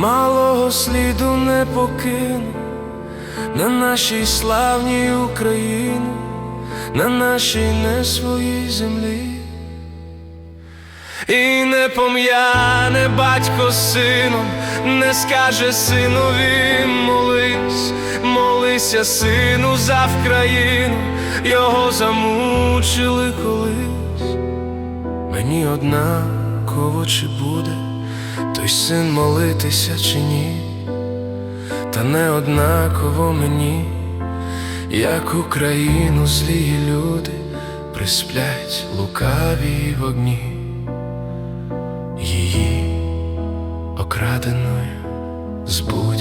малого сліду не покину на нашій славній Україні, на нашій не своїй землі. І не пом'яне батько сином, не скаже синові молись, молися, сину, за Вкраїну, його замучили колись. Мені однаково чи буде той син молитися чи ні, та не однаково мені, як Україну злі люди присплять лукаві вогні її окраденою збудь.